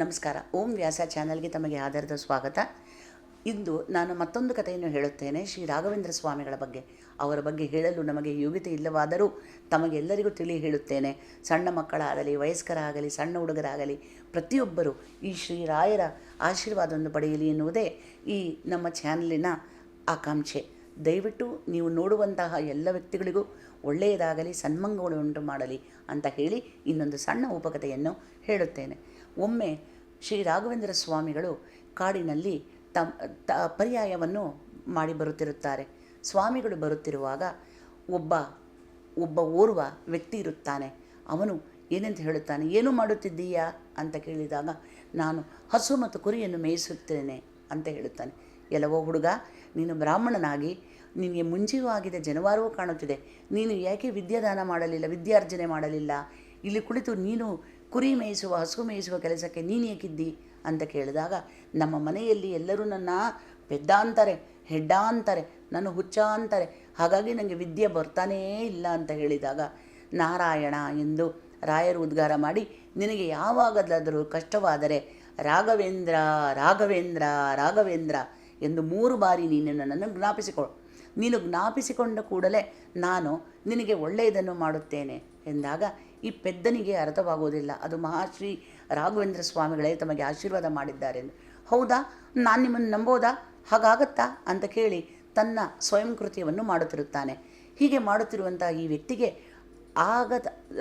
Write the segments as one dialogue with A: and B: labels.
A: ನಮಸ್ಕಾರ. ಓಂ ವ್ಯಾಸ ಚಾನಲ್ಗೆ ತಮಗೆ ಆಧಾರದ ಸ್ವಾಗತ. ಇಂದು ನಾನು ಮತ್ತೊಂದು ಕಥೆಯನ್ನು ಹೇಳುತ್ತೇನೆ ಶ್ರೀ ರಾಘವೇಂದ್ರ ಸ್ವಾಮಿಗಳ ಬಗ್ಗೆ. ಅವರ ಬಗ್ಗೆ ಹೇಳಲು ನಮಗೆ ಯೋಗ್ಯತೆ ಇಲ್ಲವಾದರೂ ತಮಗೆಲ್ಲರಿಗೂ ತಿಳಿ ಹೇಳುತ್ತೇನೆ. ಸಣ್ಣ ಮಕ್ಕಳಾಗಲಿ, ವಯಸ್ಕರಾಗಲಿ, ಸಣ್ಣ ಹುಡುಗರಾಗಲಿ, ಪ್ರತಿಯೊಬ್ಬರು ಈ ಶ್ರೀರಾಯರ ಆಶೀರ್ವಾದವನ್ನು ಪಡೆಯಲಿ ಎನ್ನುವುದೇ ಈ ನಮ್ಮ ಚಾನಲಿನ ಆಕಾಂಕ್ಷೆ. ದಯವಿಟ್ಟು ನೀವು ನೋಡುವಂತಹ ಎಲ್ಲ ವ್ಯಕ್ತಿಗಳಿಗೂ ಒಳ್ಳೆಯದಾಗಲಿ, ಸನ್ಮಂಗಗಳು ಉಂಟು ಮಾಡಲಿ ಅಂತ ಹೇಳಿ ಇನ್ನೊಂದು ಸಣ್ಣ ಉಪಕಥೆಯನ್ನು ಹೇಳುತ್ತೇನೆ. ಒಮ್ಮೆ ಶ್ರೀ ರಾಘವೇಂದ್ರ ಸ್ವಾಮಿಗಳು ಕಾಡಿನಲ್ಲಿ ತಮ್ ತ, ಪರ್ಯಾಯವನ್ನು ಮಾಡಿ ಬರುತ್ತಿರುತ್ತಾರೆ. ಸ್ವಾಮಿಗಳು ಬರುತ್ತಿರುವಾಗ ಒಬ್ಬ ಒಬ್ಬ ಓರ್ವ ವ್ಯಕ್ತಿ ಇರುತ್ತಾನೆ. ಅವನು ಏನಂತ ಹೇಳುತ್ತಾನೆ, ಏನು ಮಾಡುತ್ತಿದ್ದೀಯಾ? ಅಂತ ಕೇಳಿದಾಗ, ನಾನು ಹಸು ಮತ್ತು ಕುರಿಯನ್ನು ಮೇಯಿಸುತ್ತೇನೆ, ಅಂತ ಹೇಳುತ್ತಾನೆ. ಎಲ್ಲವೋ ಹುಡುಗ, ನೀನು ಬ್ರಾಹ್ಮಣನಾಗಿ, ನಿನಗೆ ಮುಂಜೀವೂ ಆಗಿದೆ ಜನವಾರವೂ ಕಾಣುತ್ತಿದೆ. ನೀನು ಯಾಕೆ ವಿದ್ಯಾದಾನ ಮಾಡಲಿಲ್ಲ, ವಿದ್ಯಾರ್ಜನೆ ಮಾಡಲಿಲ್ಲ? ಇಲ್ಲಿ ಕುಳಿತು ನೀನು ಕುರಿ ಮೇಯಿಸುವ, ಹಸು ಮೇಯಿಸುವ ಕೆಲಸಕ್ಕೆ ನೀನು ಏಕಿದ್ದಿ? ಅಂತ ಕೇಳಿದಾಗ, ನಮ್ಮ ಮನೆಯಲ್ಲಿ ಎಲ್ಲರೂ ನನ್ನ ಪೆದ್ದ ಅಂತಾರೆ ಹೆಡ್ಡ ಅಂತಾರೆ ನನ್ನ ಹುಚ್ಚ ಅಂತಾರೆ ಹಾಗಾಗಿ ನನಗೆ ವಿದ್ಯೆ ಬರ್ತಾನೇ ಇಲ್ಲ ಅಂತ ಹೇಳಿದಾಗ, ನಾರಾಯಣ ಎಂದು ರಾಯರು ಉದ್ಗಾರ ಮಾಡಿ, ನಿನಗೆ ಯಾವಾಗಲಾದರೂ ಕಷ್ಟವಾದರೆ, ರಾಘವೇಂದ್ರ ರಾಘವೇಂದ್ರ ರಾಘವೇಂದ್ರ ಎಂದು ಮೂರು ಬಾರಿ ನೀನು ನನ್ನನ್ನು ಜ್ಞಾಪಿಸಿಕೊಳ್ಳು ನೀನು ಜ್ಞಾಪಿಸಿಕೊಂಡ ಕೂಡಲೇ ನಾನು ನಿನಗೆ ಒಳ್ಳೆಯದನ್ನು ಮಾಡುತ್ತೇನೆ ಎಂದಾಗ ಈ ಪೆದ್ದನಿಗೆ ಅರ್ಥವಾಗುವುದಿಲ್ಲ ಅದು ಮಹಾಶ್ರೀ ರಾಘವೇಂದ್ರ ಸ್ವಾಮಿಗಳೇ ತಮಗೆ ಆಶೀರ್ವಾದ ಮಾಡಿದ್ದಾರೆ ಹೌದಾ? ನಾನು ನಿಮ್ಮನ್ನು ನಂಬೋದಾ? ಹಾಗಾಗತ್ತಾ? ಅಂತ ಕೇಳಿ ತನ್ನ ಸ್ವಯಂ ಕೃತ್ಯವನ್ನು ಮಾಡುತ್ತಿರುತ್ತಾನೆ. ಹೀಗೆ ಮಾಡುತ್ತಿರುವಂಥ ಈ ವ್ಯಕ್ತಿಗೆ ಆಗ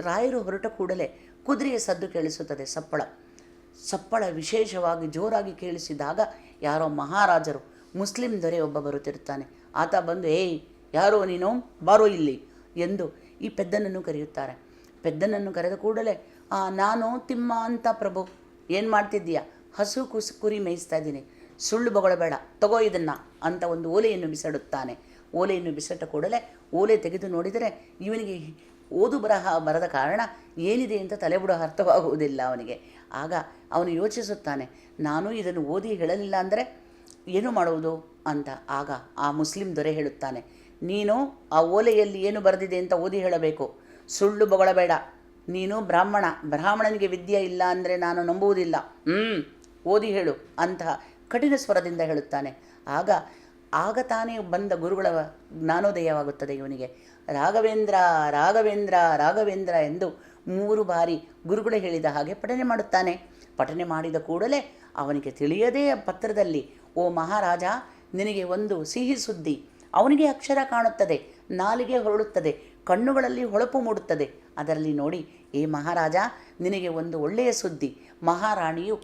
A: ರಾಯರು ಹೊರಟ ಕೂಡಲೇ ಕುದುರೆಯ ಸದ್ದು ಕೇಳಿಸುತ್ತದೆ ಸಪ್ಪಳ. ಸಪ್ಪಳ ವಿಶೇಷವಾಗಿ ಜೋರಾಗಿ ಕೇಳಿಸಿದಾಗ ಯಾರೋ ಮಹಾರಾಜರು, ಮುಸ್ಲಿಂ ದೊರೆ ಒಬ್ಬ ಬರುತ್ತಿರುತ್ತಾನೆ. ಆತ ಬಂದು, ಏಯ್, ಯಾರೋ ನೀನು? ಬಾರೋ ಇಲ್ಲಿ ಎಂದು ಈ ಪೆದ್ದನನ್ನು ಕರೆಯುತ್ತಾರೆ. ಪೆದ್ದನನ್ನು ಕರೆದ ಕೂಡಲೇ "ಆ, ನಾನು ತಿಮ್ಮ ಅಂತ ಪ್ರಭು ಏನು ಮಾಡ್ತಿದ್ದೀಯಾ? ಹಸು ಕುಸು ಕುರಿ ಮೇಯಿಸ್ತಾ ಇದ್ದೀನಿ. ಸುಳ್ಳು ಬೊಗಳಬೇಡ ತಗೋ ಇದನ್ನು ಅಂತ ಒಂದು ಓಲೆಯನ್ನು ಬಿಸಾಡುತ್ತಾನೆ. ಓಲೆಯನ್ನು ಬಿಸಾಟ ಕೂಡಲೇ ಓಲೆ ತೆಗೆದು ನೋಡಿದರೆ ಇವನಿಗೆ ಓದು ಬರಹ ಬರದ ಕಾರಣ ಏನಿದೆ ಅಂತ ತಲೆಬುಡ ಅರ್ಥವಾಗುವುದಿಲ್ಲ ಅವನಿಗೆ. ಆಗ ಅವನು ಯೋಚಿಸುತ್ತಾನೆ ನಾನು ಇದನ್ನು ಓದಿ ಹೇಳಲಿಲ್ಲ ಅಂದರೆ ಏನು ಮಾಡುವುದು? ಅಂತ ಆಗ ಆ ಮುಸ್ಲಿಂ ದೊರೆ ಹೇಳುತ್ತಾನೆ ನೀನು ಆ ಓಲೆಯಲ್ಲಿ ಏನು ಬರೆದಿದೆ ಅಂತ ಓದಿ ಹೇಳಬೇಕು. ಸುಳ್ಳು ಬೊಗಳಬೇಡ. ನೀನು ಬ್ರಾಹ್ಮಣ. ಬ್ರಾಹ್ಮಣನಿಗೆ ವಿದ್ಯೆ ಇಲ್ಲ ಅಂದರೆ ನಾನು ನಂಬುವುದಿಲ್ಲ. ಹ್ಞೂ ಓದಿ ಹೇಳು ಅಂತಹ ಕಠಿಣ ಸ್ವರದಿಂದ ಹೇಳುತ್ತಾನೆ. ಆಗ ಆಗ ತಾನೇ ಬಂದ ಗುರುಗಳ ಜ್ಞಾನೋದಯವಾಗುತ್ತದೆ ಇವನಿಗೆ. ರಾಘವೇಂದ್ರ ರಾಘವೇಂದ್ರ ರಾಘವೇಂದ್ರ ಎಂದು ಮೂರು ಬಾರಿ ಗುರುಗಳು ಹೇಳಿದ ಹಾಗೆ ಪಠನೆ ಮಾಡುತ್ತಾನೆ. ಪಠನೆ ಮಾಡಿದ ಕೂಡಲೇ ಅವನಿಗೆ ತಿಳಿಯದೇ ಪತ್ರದಲ್ಲಿ, ಓ ಮಹಾರಾಜ, ನಿನಗೆ ಒಂದು ಸಿಹಿ ಸುದ್ದಿ. ಅವನಿಗೆ ಅಕ್ಷರ ಕಾಣುತ್ತದೆ, ನಾಲಿಗೆ ಹೊರಳುತ್ತದೆ. ಕಣ್ಣುಗಳಲ್ಲಿ ಹೊಳಪು ಮೂಡುತ್ತದೆ. ಅದರಲ್ಲಿ ನೋಡಿ, ಏ ಮಹಾರಾಜ, ನಿನಗೆ ಒಂದು ಒಳ್ಳೆಯ ಸುದ್ದಿ. ಮಹಾರಾಣಿಯು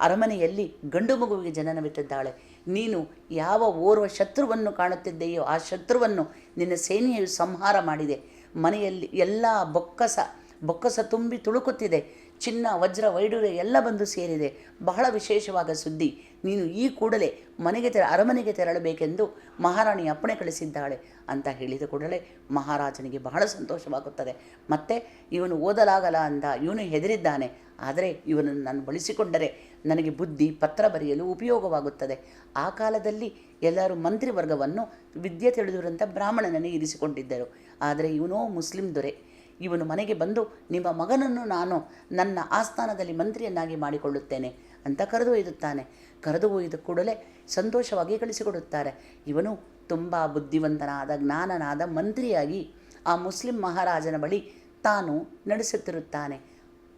A: ಅರಮನೆಯಲ್ಲಿ ಗಂಡು ಮಗುವಿಗೆ ಜನನವಿಟ್ಟಿದ್ದಾಳೆ ನೀನು ಯಾವ ಓರ್ವ ಶತ್ರುವನ್ನು ಕಾಣುತ್ತಿದ್ದೆಯೋ ಆ ಶತ್ರುವನ್ನು ನಿನ್ನ ಸೇನೆಯು ಸಂಹಾರ ಮಾಡಿದೆ. ಮನೆಯಲ್ಲಿ ಎಲ್ಲ ಬೊಕ್ಕಸ ಬೊಕ್ಕಸ ತುಂಬಿ ತುಳುಕುತ್ತಿದೆ. ಚಿನ್ನ, ವಜ್ರ ವೈಡೂರ್ಯ ಎಲ್ಲ ಬಂದು ಸೇರಿದೆ. ಬಹಳ ವಿಶೇಷವಾದ ಸುದ್ದಿ. ನೀನು ಈ ಕೂಡಲೇ ಮನೆಗೆ ತೆರ, ಅರಮನೆಗೆ ತೆರಳಬೇಕೆಂದು ಮಹಾರಾಣಿ ಅಪ್ಪಣೆ ಕಳಿಸಿದ್ದಾಳೆ ಅಂತ ಹೇಳಿದ ಕೂಡಲೇ ಮಹಾರಾಜನಿಗೆ ಬಹಳ ಸಂತೋಷವಾಗುತ್ತದೆ. ಮತ್ತೆ ಇವನು ಓದಲಾಗಲ್ಲ ಅಂತ ಇವನು ಹೆದರಿದ್ದಾನೆ. ಆದರೆ ಇವನನ್ನು ನಾನು ಬಳಸಿಕೊಂಡರೆ ನನಗೆ ಬುದ್ಧಿ, ಪತ್ರ ಬರೆಯಲು ಉಪಯೋಗವಾಗುತ್ತದೆ. ಆ ಕಾಲದಲ್ಲಿ ಎಲ್ಲರೂ ಮಂತ್ರಿವರ್ಗವನ್ನು ವಿದ್ಯೆ ತಿಳಿದಿರುವಂಥ ಬ್ರಾಹ್ಮಣನನ್ನು ಇರಿಸಿಕೊಂಡಿದ್ದರು. ಆದರೆ ಇವನೋ ಮುಸ್ಲಿಂ ದೊರೆ. ಇವನು ಮನೆಗೆ ಬಂದು, ನಿಮ್ಮ ಮಗನನ್ನು ನಾನು ನನ್ನ ಆಸ್ಥಾನದಲ್ಲಿ ಮಂತ್ರಿಯನ್ನಾಗಿ ಮಾಡಿಕೊಳ್ಳುತ್ತೇನೆ ಅಂತ ಕರೆದು ಒಯ್ದುತ್ತಾನೆ ಕರೆದು ಒಯ್ದ ಕೂಡಲೇ ಸಂತೋಷವಾಗಿ ಕಳಿಸಿಕೊಡುತ್ತಾರೆ ಇವನು ತುಂಬ ಬುದ್ಧಿವಂತನಾದ, ಜ್ಞಾನನಾದ ಮಂತ್ರಿಯಾಗಿ ಆ ಮುಸ್ಲಿಂ ಮಹಾರಾಜನ ಬಳಿ ತಾನು ನಡೆಸುತ್ತಿರುತ್ತಾನೆ,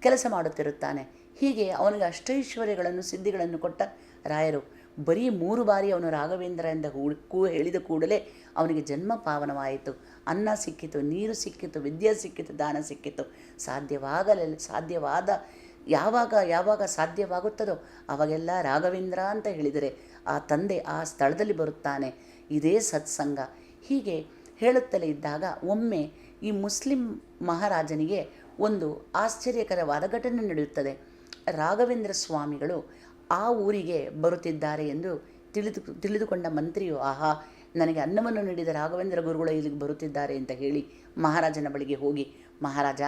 A: ಕೆಲಸ ಮಾಡುತ್ತಿರುತ್ತಾನೆ. ಹೀಗೆ ಅವನಿಗೆ ಅಷ್ಟೈಶ್ವರ್ಯಗಳನ್ನು, ಸಿದ್ಧಿಗಳನ್ನು ಕೊಟ್ಟ ರಾಯರು ಬರೀ ಮೂರು ಬಾರಿ ಅವನು ರಾಘವೇಂದ್ರ ಎಂದ ಕೂ, ಹೇಳಿದ ಕೂಡಲೇ ಅವನಿಗೆ ಜನ್ಮ ಪಾವನವಾಯಿತು. ಅನ್ನ ಸಿಕ್ಕಿತು, ನೀರು ಸಿಕ್ಕಿತು, ವಿದ್ಯೆ ಸಿಕ್ಕಿತು, ದಾನ ಸಿಕ್ಕಿತು. ಸಾಧ್ಯವಾಗಲಿಲ್ಲ, ಸಾಧ್ಯವಾದ ಯಾವಾಗ ಯಾವಾಗ ಸಾಧ್ಯವಾಗುತ್ತದೋ ಅವಾಗೆಲ್ಲ ರಾಘವೇಂದ್ರ ಅಂತ ಹೇಳಿದರೆ ಆ ತಂದೆ ಆ ಸ್ಥಳದಲ್ಲಿ ಬರುತ್ತಾನೆ. ಇದೇ ಸತ್ಸಂಗ. ಹೀಗೆ ಹೇಳುತ್ತಲೇ ಇದ್ದಾಗ ಒಮ್ಮೆ ಈ ಮುಸ್ಲಿಂ ಮಹಾರಾಜನಿಗೆ ಒಂದು ಆಶ್ಚರ್ಯಕರವಾದ ಘಟನೆ ನಡೆಯುತ್ತದೆ. ರಾಘವೇಂದ್ರ ಸ್ವಾಮಿಗಳು ಆ ಊರಿಗೆ ಬರುತ್ತಿದ್ದಾರೆ ಎಂದು ತಿಳಿದು ತಿಳಿದುಕೊಂಡ ಮಂತ್ರಿಯು, ಆಹಾ, ನನಗೆ ಅನ್ನವನ್ನು ನೀಡಿದ ರಾಘವೇಂದ್ರ ಗುರುಗಳು ಇಲ್ಲಿಗೆ ಬರುತ್ತಿದ್ದಾರೆ ಅಂತ ಹೇಳಿ ಮಹಾರಾಜನ ಬಳಿಗೆ ಹೋಗಿ, ಮಹಾರಾಜ,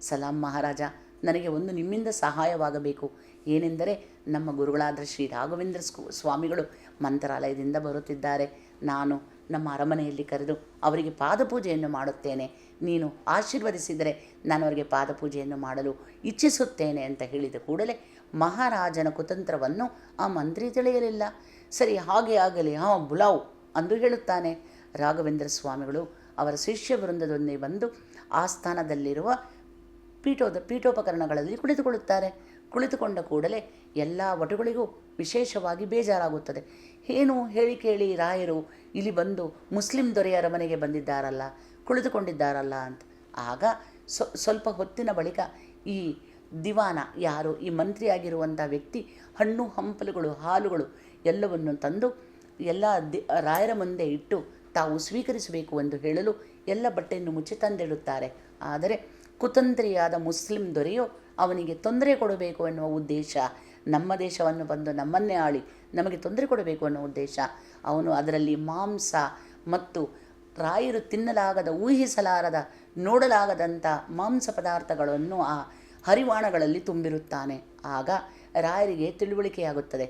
A: ಸಲಾಂ ಮಹಾರಾಜ, ನನಗೆ ಒಂದು ನಿಮ್ಮಿಂದ ಸಹಾಯವಾಗಬೇಕು. ಏನೆಂದರೆ, ನಮ್ಮ ಗುರುಗಳಾದ ಶ್ರೀ ರಾಘವೇಂದ್ರ ಸ್ವಾಮಿಗಳು ಮಂತ್ರಾಲಯದಿಂದ ಬರುತ್ತಿದ್ದಾರೆ. ನಾನು ನಮ್ಮ ಅರಮನೆಯಲ್ಲಿ ಕರೆದು ಅವರಿಗೆ ಪಾದಪೂಜೆಯನ್ನು ಮಾಡುತ್ತೇನೆ. ನೀನು ಆಶೀರ್ವದಿಸಿದರೆ ನಾನು ಅವರಿಗೆ ಪಾದಪೂಜೆಯನ್ನು ಮಾಡಲು ಇಚ್ಛಿಸುತ್ತೇನೆ, ಅಂತ ಹೇಳಿದ ಕೂಡಲೇ ಮಹಾರಾಜನ ಕುತಂತ್ರವನ್ನು ಆ ಮಂತ್ರಿ ತಿಳಿಯಲಿಲ್ಲ. ಸರಿ, ಹಾಗೆ ಆಗಲಿ, ಹಾಂ, ಬುಲಾವ್ ಅಂದು ಹೇಳುತ್ತಾನೆ. ರಾಘವೇಂದ್ರ ಸ್ವಾಮಿಗಳು ಅವರ ಶಿಷ್ಯ ವೃಂದದೊಂದಿಗೆ ಬಂದು ಆಸ್ಥಾನದಲ್ಲಿರುವ ಪೀಠೋದ, ಪೀಠೋಪಕರಣಗಳಲ್ಲಿ ಕುಳಿತುಕೊಳ್ಳುತ್ತಾರೆ. ಕುಳಿತುಕೊಂಡ ಕೂಡಲೇ ಎಲ್ಲ ವಟುಗಳಿಗೂ ವಿಶೇಷವಾಗಿ ಬೇಜಾರಾಗುತ್ತದೆ. ಏನು ಹೇಳಿ ಕೇಳಿ ರಾಯರು, ಇಲ್ಲಿ ಬಂದು ಮುಸ್ಲಿಂ ದೊರೆಯರ ಮನೆಗೆ ಬಂದಿದ್ದಾರಲ್ಲ, ಕುಳಿತುಕೊಂಡಿದ್ದಾರಲ್ಲ ಅಂತ. ಆಗ ಸ್ವ, ಸ್ವಲ್ಪ ಹೊತ್ತಿನ ಬಳಿಕ ಈ ದಿವಾನ. ಯಾರು? ಈ ಮಂತ್ರಿಯಾಗಿರುವಂಥ ವ್ಯಕ್ತಿ, ಹಣ್ಣು, ಹಂಪಲುಗಳು, ಹಾಲುಗಳು ಎಲ್ಲವನ್ನು ತಂದು ಎಲ್ಲ ದಿ, ರಾಯರ ಮುಂದೆ ಇಟ್ಟು ತಾವು ಸ್ವೀಕರಿಸಬೇಕು ಎಂದು ಹೇಳಲು ಎಲ್ಲ ಬಟ್ಟೆಯನ್ನು ಮುಚ್ಚಿ ತಂದಿಡುತ್ತಾರೆ. ಆದರೆ ಕುತಂತ್ರಿಯಾದ ಮುಸ್ಲಿಂ ದೊರೆಯು ಅವನಿಗೆ ತೊಂದರೆ ಕೊಡಬೇಕು ಎನ್ನುವ ಉದ್ದೇಶ, ನಮ್ಮ ದೇಶವನ್ನು ಬಂದು ನಮ್ಮನ್ನೇ ಆಳಿ ನಮಗೆ ತೊಂದರೆ ಕೊಡಬೇಕು ಅನ್ನೋ ಉದ್ದೇಶ, ಅವನು ಅದರಲ್ಲಿ ಮಾಂಸ ಮತ್ತು ರಾಯರು ತಿನ್ನಲಾಗದ, ಊಹಿಸಲಾರದ ನೋಡಲಾಗದಂಥ ಮಾಂಸ ಪದಾರ್ಥಗಳನ್ನು ಆ ಹರಿವಾಣಗಳಲ್ಲಿ ತುಂಬಿರುತ್ತಾನೆ. ಆಗ ರಾಯರಿಗೆ ತಿಳುವಳಿಕೆಯಾಗುತ್ತದೆ.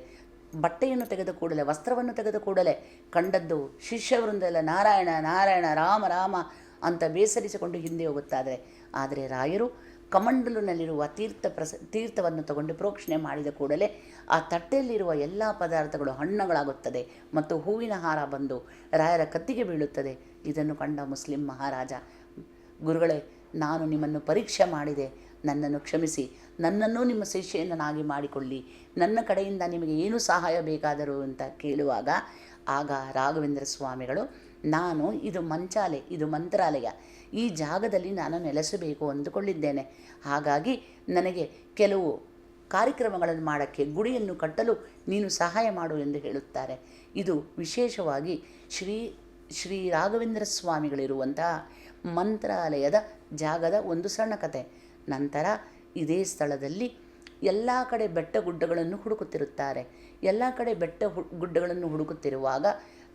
A: ಬಟ್ಟೆಯನ್ನು ತೆಗೆದ ಕೂಡಲೇ, ವಸ್ತ್ರವನ್ನು ತೆಗೆದ ಕೂಡಲೇ ಕಂಡದ್ದು ಶಿಷ್ಯವೃಂದೆಲ್ಲ ನಾರಾಯಣ ನಾರಾಯಣ, ರಾಮ ರಾಮ ಅಂತ ಬೇಸರಿಸಿಕೊಂಡು ಹಿಂದೆ ಹೋಗುತ್ತಾದರೆ. ಆದರೆ ರಾಯರು ಕಮಂಡಲಿನಲ್ಲಿರುವ ತೀರ್ಥ ಪ್ರಸ, ತೀರ್ಥವನ್ನು ತಗೊಂಡು ಪ್ರೋಕ್ಷಣೆ ಮಾಡಿದ ಕೂಡಲೇ ಆ ತಟ್ಟೆಯಲ್ಲಿರುವ ಎಲ್ಲ ಪದಾರ್ಥಗಳು ಹಣ್ಣುಗಳಾಗುತ್ತದೆ ಮತ್ತು ಹೂವಿನ ಹಾರ ಬಂದು ರಾಯರ ಕತ್ತಿಗೆ ಬೀಳುತ್ತದೆ. ಇದನ್ನು ಕಂಡ ಮುಸ್ಲಿಂ ಮಹಾರಾಜ, ಗುರುಗಳೇ, ನಾನು ನಿಮ್ಮನ್ನು ಪರೀಕ್ಷೆ ಮಾಡಿದೆ. ನನ್ನನ್ನು ಕ್ಷಮಿಸಿ. ನನ್ನನ್ನು ನಿಮ್ಮ ಶಿಷ್ಯನನ್ನಾಗಿ ಮಾಡಿಕೊಳ್ಳಿ. ನನ್ನ ಕಡೆಯಿಂದ ನಿಮಗೆ ಏನು ಸಹಾಯ ಬೇಕಾದರೂ ಅಂತ ಕೇಳುವಾಗ, ಆಗ ರಾಘವೇಂದ್ರ ಸ್ವಾಮಿಗಳು, ನಾನು ಇದು ಮಂಚಾಲೆ ಇದು ಮಂತ್ರಾಲಯ. ಈ ಜಾಗದಲ್ಲಿ ನಾನು ನೆಲೆಸಬೇಕು ಅಂದುಕೊಂಡಿದ್ದೇನೆ. ಹಾಗಾಗಿ ನನಗೆ ಕೆಲವು ಕಾರ್ಯಕ್ರಮಗಳನ್ನು ಮಾಡೋಕ್ಕೆ, ಗುಡಿಯನ್ನು ಕಟ್ಟಲು ನೀನು ಸಹಾಯ ಮಾಡು ಎಂದು ಹೇಳುತ್ತಾರೆ. ಇದು ವಿಶೇಷವಾಗಿ ಶ್ರೀ ಶ್ರೀ ರಾಘವೇಂದ್ರ ಸ್ವಾಮಿಗಳಿರುವಂತಹ ಮಂತ್ರಾಲಯದ ಜಾಗದ ಒಂದು ಸಣ್ಣ ಕತೆ. ನಂತರ ಇದೇ ಸ್ಥಳದಲ್ಲಿ ಎಲ್ಲ ಕಡೆ ಬೆಟ್ಟ ಗುಡ್ಡಗಳನ್ನು ಹುಡುಕುತ್ತಿರುತ್ತಾರೆ. ಎಲ್ಲ ಕಡೆ ಬೆಟ್ಟ ಗುಡ್ಡಗಳನ್ನು ಹುಡುಕುತ್ತಿರುವಾಗ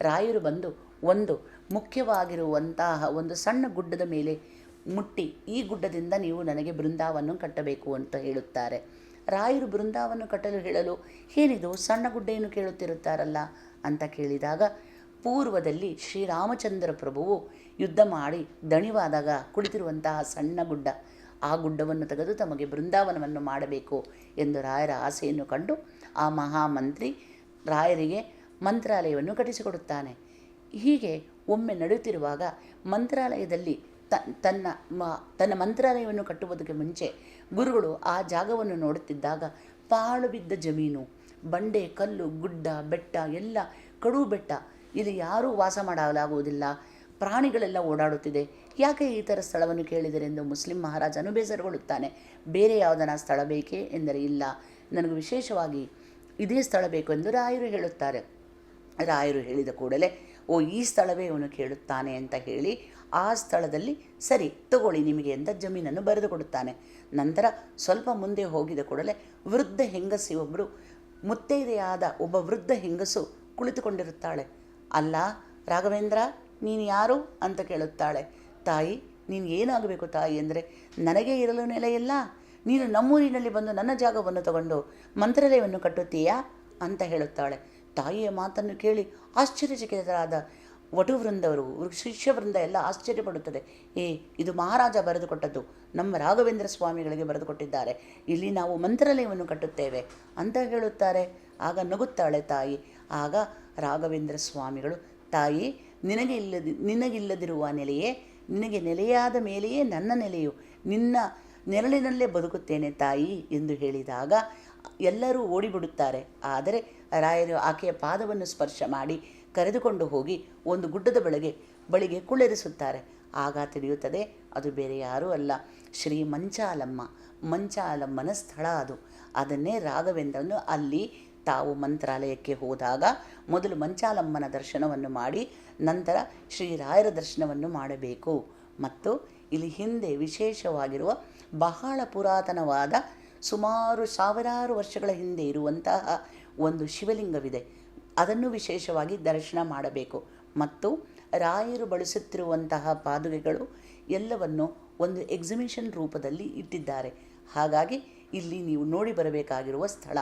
A: ರಾಯರು ಬಂದು ಒಂದು ಮುಖ್ಯವಾಗಿರುವಂತಹ ಒಂದು ಸಣ್ಣ ಗುಡ್ಡದ ಮೇಲೆ ಮುಟ್ಟಿ, ಈ ಗುಡ್ಡದಿಂದ ನೀವು ನನಗೆ ಬೃಂದಾವನ್ನು ಕಟ್ಟಬೇಕು ಅಂತ ಹೇಳುತ್ತಾರೆ. ರಾಯರು ಬೃಂದಾವನ್ನು ಕಟ್ಟಲು ಹೇಳಲು ಏನಿದು, ಸಣ್ಣ ಗುಡ್ಡೆಯನ್ನು ಕೇಳುತ್ತಿರುತ್ತಾರಲ್ಲ ಅಂತ ಕೇಳಿದಾಗ ಪೂರ್ವದಲ್ಲಿ ಶ್ರೀರಾಮಚಂದ್ರ ಪ್ರಭುವು ಯುದ್ಧ ಮಾಡಿ ದಣಿವಾದಾಗ ಕುಳಿತಿರುವಂತಹ ಸಣ್ಣ ಗುಡ್ಡ ಆ ಗುಡ್ಡವನ್ನು ತೆಗೆದು ತಮಗೆ ಬೃಂದಾವನವನ್ನು ಮಾಡಬೇಕು ಎಂದು ರಾಯರ ಆಸೆಯನ್ನು ಕಂಡು ಆ ಮಹಾಮಂತ್ರಿ ರಾಯರಿಗೆ ಮಂತ್ರಾಲಯವನ್ನು ಕಟ್ಟಿಸಿಕೊಡುತ್ತಾನೆ. ಹೀಗೆ ಒಮ್ಮೆ ನಡೆಯುತ್ತಿರುವಾಗ ಮಂತ್ರಾಲಯದಲ್ಲಿ ತನ್ನ ತನ್ನ ಮಂತ್ರಾಲಯವನ್ನು ಕಟ್ಟುವುದಕ್ಕೆ ಮುಂಚೆ ಗುರುಗಳು ಆ ಜಾಗವನ್ನು ನೋಡುತ್ತಿದ್ದಾಗ ಪಾಳು ಬಿದ್ದ ಜಮೀನು, ಬಂಡೆ, ಕಲ್ಲು, ಗುಡ್ಡ, ಬೆಟ್ಟ, ಎಲ್ಲ ಕಡು ಬೆಟ್ಟ ಇಲ್ಲಿ ಯಾರೂ ವಾಸ ಮಾಡಲಾಗುವುದಿಲ್ಲ. ಪ್ರಾಣಿಗಳೆಲ್ಲ ಓಡಾಡುತ್ತಿದೆ. ಯಾಕೆ ಈ ಥರ ಸ್ಥಳವನ್ನು ಕೇಳಿದರೆಂದು ಮುಸ್ಲಿಂ ಮಹಾರಾಜನು ಬೇಸರಗೊಳ್ಳುತ್ತಾನೆ. ಬೇರೆ ಯಾವುದನ ಸ್ಥಳ ಬೇಕೇ ಎಂದರೆ ಇಲ್ಲ. ನನಗೆ ವಿಶೇಷವಾಗಿ ಇದೇ ಸ್ಥಳ ಬೇಕು ಎಂದು ರಾಯರು ಹೇಳುತ್ತಾರೆ. ರಾಯರು ಹೇಳಿದ ಕೂಡಲೇ, ಓ, ಈ ಸ್ಥಳವೇ ಇವನು ಕೇಳುತ್ತಾನೆ ಅಂತ ಹೇಳಿ ಆ ಸ್ಥಳದಲ್ಲಿ ಸರಿ, ತಗೊಳ್ಳಿ ನಿಮಗೆ ಅಂತ ಜಮೀನನ್ನು ಬರೆದು ಕೊಡುತ್ತಾನೆ ನಂತರ ಸ್ವಲ್ಪ ಮುಂದೆ ಹೋಗಿದ ಕೂಡಲೇ ವೃದ್ಧ ಹೆಂಗಸಿ ಒಬ್ಬರು ಮುತ್ತೈದೆಯಾದ ಒಬ್ಬ ವೃದ್ಧ ಹೆಂಗಸು ಕುಳಿತುಕೊಂಡಿರುತ್ತಾಳೆ. ಅಲ್ಲ, ರಾಘವೇಂದ್ರ, ನೀನು ಯಾರು? ಅಂತ ಕೇಳುತ್ತಾಳೆ. ತಾಯಿ, ನೀನು ಏನಾಗಬೇಕು ತಾಯಿ ಅಂದರೆ ನನಗೆ ಇರಲು ನೆಲೆಯಿಲ್ಲ. ನೀನು ನಮ್ಮೂರಿನಲ್ಲಿ ಬಂದು ನನ್ನ ಜಾಗವನ್ನು ತಗೊಂಡು ಮಂತ್ರಾಲಯವನ್ನು ಕಟ್ಟುತ್ತೀಯಾ ಅಂತ ಹೇಳುತ್ತಾಳೆ. ತಾಯಿಯ ಮಾತನ್ನು ಕೇಳಿ ಆಶ್ಚರ್ಯಚಕಿತರಾದ ವಟುವೃಂದವರು ಶಿಷ್ಯವೃಂದ ಎಲ್ಲ ಆಶ್ಚರ್ಯಪಡುತ್ತದೆ. ಏ, ಇದು ಮಹಾರಾಜ ಬರೆದುಕೊಟ್ಟದ್ದು. ನಮ್ಮ ರಾಘವೇಂದ್ರ ಸ್ವಾಮಿಗಳಿಗೆ ಬರೆದುಕೊಟ್ಟಿದ್ದಾರೆ. ಇಲ್ಲಿ ನಾವು ಮಂತ್ರಾಲಯವನ್ನು ಕಟ್ಟುತ್ತೇವೆ ಅಂತ ಹೇಳುತ್ತಾರೆ. ಆಗ ನಗುತ್ತಾಳೆ ತಾಯಿ. ಆಗ ರಾಘವೇಂದ್ರ ಸ್ವಾಮಿಗಳು, ತಾಯಿ, ನಿನಗೆ ಇಲ್ಲದಿ, ನಿನಗಿಲ್ಲದಿರುವ ನೆಲೆಯೇ ನಿನಗೆ ನೆಲೆಯಾದ ಮೇಲೆಯೇ ನನ್ನ ನೆಲೆಯು, ನಿನ್ನ ನೆರಳಿನಲ್ಲೇ ಬದುಕುತ್ತೇನೆ ತಾಯಿ ಎಂದು ಹೇಳಿದಾಗ ಎಲ್ಲರೂ ಓಡಿಬಿಡುತ್ತಾರೆ. ಆದರೆ ರಾಯರು ಆಕೆಯ ಪಾದವನ್ನು ಸ್ಪರ್ಶ ಮಾಡಿ ಕರೆದುಕೊಂಡು ಹೋಗಿ ಒಂದು ಗುಡ್ಡದ ಬೆಳಗ್ಗೆ ಬಳಿಗೆ ಕುಳ್ಳೆರಿಸುತ್ತಾರೆ. ಆಗ ತಿಳಿಯುತ್ತದೆ, ಅದು ಬೇರೆ ಯಾರೂ ಅಲ್ಲ, ಶ್ರೀ ಮಂಚಾಲಮ್ಮ, ಮಂಚಾಲಮ್ಮನ ಸ್ಥಳ ಅದು. ಅದನ್ನೇ ರಾಘವೇಂದ್ರನು ಅಲ್ಲಿ ತಾವು ಮಂತ್ರಾಲಯಕ್ಕೆ ಹೋದಾಗ ಮೊದಲು ಮಂಚಾಲಮ್ಮನ ದರ್ಶನವನ್ನು ಮಾಡಿ ನಂತರ ಶ್ರೀರಾಯರ ದರ್ಶನವನ್ನು ಮಾಡಬೇಕು. ಮತ್ತು ಇಲ್ಲಿ ಹಿಂದೆ ವಿಶೇಷವಾಗಿರುವ ಬಹಳ ಪುರಾತನವಾದ ಸುಮಾರು ಸಾವಿರಾರು ವರ್ಷಗಳ ಹಿಂದೆ ಇರುವಂತಹ ಒಂದು ಶಿವಲಿಂಗವಿದೆ. ಅದನ್ನು ವಿಶೇಷವಾಗಿ ದರ್ಶನ ಮಾಡಬೇಕು. ಮತ್ತು ರಾಯರು ಬಳಸುತ್ತಿರುವಂತಹ ಪಾದುಗೆಗಳು ಎಲ್ಲವನ್ನು ಒಂದು ಎಕ್ಸಿಬಿಷನ್ ರೂಪದಲ್ಲಿ ಇಟ್ಟಿದ್ದಾರೆ. ಹಾಗಾಗಿ ಇಲ್ಲಿ ನೀವು ನೋಡಿ ಬರಬೇಕಾಗಿರುವ ಸ್ಥಳ.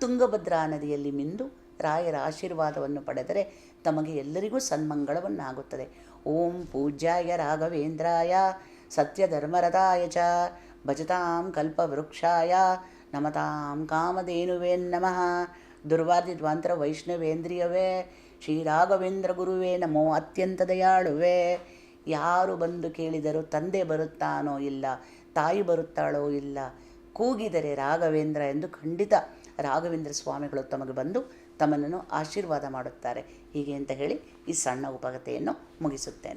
A: ತುಂಗಭದ್ರಾ ನದಿಯಲ್ಲಿ ಮಿಂದು ರಾಯರ ಆಶೀರ್ವಾದವನ್ನು ಪಡೆದರೆ ತಮಗೆ ಎಲ್ಲರಿಗೂ ಸನ್ಮಂಗಳವನ್ನಾಗುತ್ತದೆ. ಓಂ ಪೂಜ್ಯಾಯ ರಾಘವೇಂದ್ರಾಯ, ಸತ್ಯಧರ್ಮರಥಾಯ ಚ, ಭಜತಾಂ ಕಲ್ಪವೃಕ್ಷಾಯ, ನಮತಾಂ ಕಾಮಧೇನುವೇ ನಮಃ. ದುರ್ವಾದಿದ್ವಾಂತರ ವೈಷ್ಣವೇಂದ್ರಿಯವೇ ಶ್ರೀರಾಘವೇಂದ್ರ ಗುರುವೇ ನಮೋ ಅತ್ಯಂತ ದಯಾಳುವೇ. ಯಾರು ಬಂದು ಕೇಳಿದರೂ ತಂದೆ ಬರುತ್ತಾನೋ ಇಲ್ಲ, ತಾಯಿ ಬರುತ್ತಾಳೋ ಇಲ್ಲ, ಕೂಗಿದರೆ ರಾಘವೇಂದ್ರ ಎಂದು ಖಂಡಿತ ರಾಘವೇಂದ್ರ ಸ್ವಾಮಿಗಳು ತಮಗೆ ಬಂದು ತಮ್ಮನ್ನು ಆಶೀರ್ವಾದ ಮಾಡುತ್ತಾರೆ. ಹೀಗೆ ಅಂತ ಹೇಳಿ ಈ ಸಣ್ಣ ಉಪಕಥೆಯನ್ನು ಮುಗಿಸುತ್ತೇನೆ.